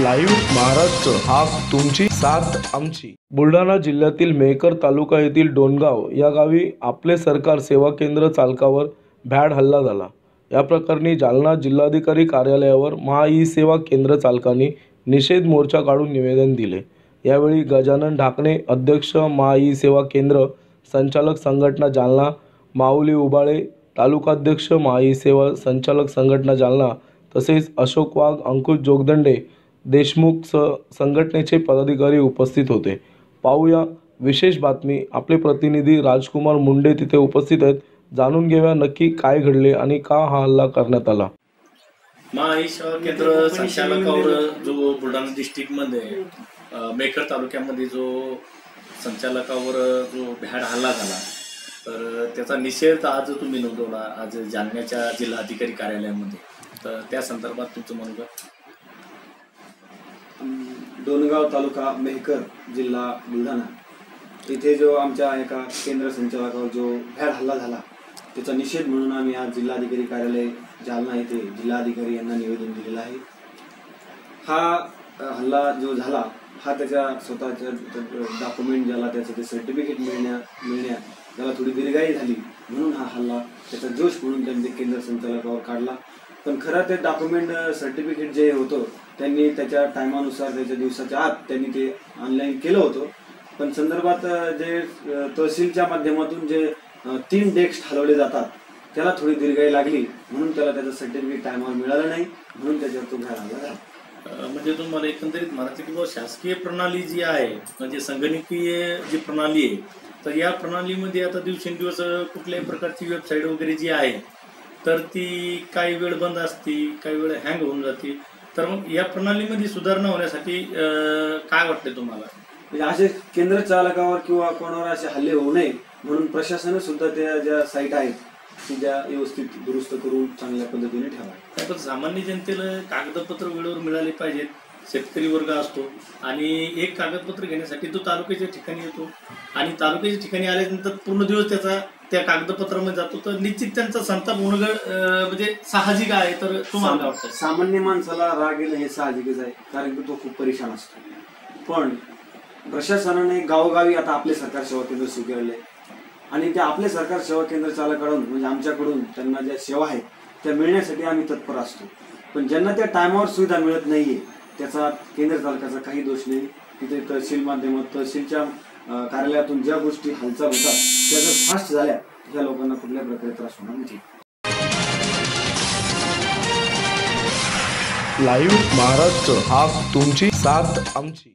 Live Maharashtra हा तुमची साथ आमची. बुलढाणा जिल्ह्यातील मेहकर तालुका येथील डोणगाव या गावी आपले सरकार सेवा केंद्र चालकावर भ्याड हल्ला झाला. या प्रकरणी जालना जिल्हाधिकारी कार्यालयावर महा ई सेवा केंद्र चालकांनी निषेध मोर्चा काढून निवेदन दिले. यावेळी गजानन ढाकणे अध्यक्ष महा ई सेवा केंद्र संचालक संघटना जालना माऊली उबाळे तालुकाध्यक्ष महा ई सेवा संचालक संघटना जालना तसेच अशोक वाघ अंकुश जोगदंडे देशमुख स संघटनेचे पदाधिकारी उपस्थित होते. पाहूया विशेष बातमी. आपले प्रतिनिधी राजकुमार मुंडे तिथे उपस्थित आहेत. जाणून घेऊया नक्की काय घडले आणि का हा हल्ला करण्यात आला. महा सेवा केंद्र संचालकावर जो बुलढाणा डिस्ट्रिक्टमध्ये मध्ये मेकर तालुक्यामध्ये जो संचालकावर जो भ्याड हल्ला झाला तर त्याचा निषेध आज तुम्ही नोंदवला. आज जालन्याच्या जिल्हाधिकारी कार्यालयामध्ये. तर त्या संदर्भात तुमचं मनोगत. डोणगाव तालुका मेहकर जिल्हा बुलढाणा. इथे जो आमच्या एका केंद्र संचालकावर जो भ्याड हल्ला झाला त्याचा निषेध म्हणून आम्ही आज जिल्हाधिकारी कार्यालय जालना येथे जिल्हाधिकारी यांना निवेदन दिलेलं आहे. हा हल्ला जो झाला हा त्याच्या स्वतःच्या डॉक्युमेंट ज्याला त्याचं ते सर्टिफिकेट मिळण्या मिळण्यात त्याला थोडी दिरगाई झाली म्हणून हा हल्ला त्याचा जोश म्हणून त्यांनी ते केंद्र संचालकावर काढला. पण खरं ते डॉक्युमेंट सर्टिफिकेट जे होतं त्यांनी त्याच्या टायमानुसार त्याच्या दिवसाच्या आत त्यांनी ते ऑनलाईन केलं होतं. पण संदर्भात जे तहसीलच्या माध्यमातून जे तीन डेस्क हलवले जातात त्याला थोडी दीर्घाई लागली. म्हणून त्याला त्याचं सर्टिफिकेट टायमावर मिळालं नाही. म्हणून त्याच्यावर तो घ्यायला लागला म्हणजे तुम्हाला एकंदरीत म्हणायचं की शासकीय प्रणाली जी आहे म्हणजे संगणकीय जी प्रणाली आहे तर या प्रणालीमध्ये आता दिवसेंदिवस कुठल्याही प्रकारची वेबसाईट वगैरे जी आहे तर ती काही वेळ बंद असते काही वेळ हँग होऊन जाते. तर मग या प्रणालीमध्ये सुधारणा होण्यासाठी काय वाटते तुम्हाला? म्हणजे असे केंद्र चालकावर किंवा कोणावर असे हल्ले होऊ नये म्हणून प्रशासनाने सुद्धा त्या ज्या साईट आहेत ज्या व्यवस्थित दुरुस्त करून चांगल्या पद्धतीने ठेवा सामान्य जनतेला कागदपत्र वेळेवर मिळाले पाहिजेत. शेतकरी वर्ग असतो आणि एक कागदपत्र घेण्यासाठी तो तालुक्याच्या ठिकाणी येतो. आणि तालुक्याच्या ठिकाणी आल्यानंतर पूर्ण दिवस त्याचा त्या कागदपत्रामध्ये जातो. तर निश्चित त्यांचा संताप होणं म्हणजे साहजिक आहे तर तुम्हाला काय वाटतं सामान्य माणसाला राग येणं हे साहजिकच आहे कारण की तो खूप परेशान असतो. पण प्रशासनाने गावोगावी आता आपले सरकार सेवा केंद्र आहे. आणि त्या आपले सरकार सेवा केंद्र चालकाकडून म्हणजे आमच्याकडून त्यांना ज्या सेवा आहेत त्या मिळण्यासाठी आम्ही तत्पर असतो. पण ज्यांना त्या टायमावर सुविधा मिळत नाहीये त्याचा केंद्र चालकाचा काही दोष नाही. तिथे तहसील माध्यमात तहसीलच्या कार्यालयातून ज्या गोष्टी हालचाल होतात त्या जर फास्ट झाल्या ह्या लोकांना कुठल्या प्रकारे त्रास होणार नाही. लाईव्ह महाराष्ट्र हा तुमची साथ आमची.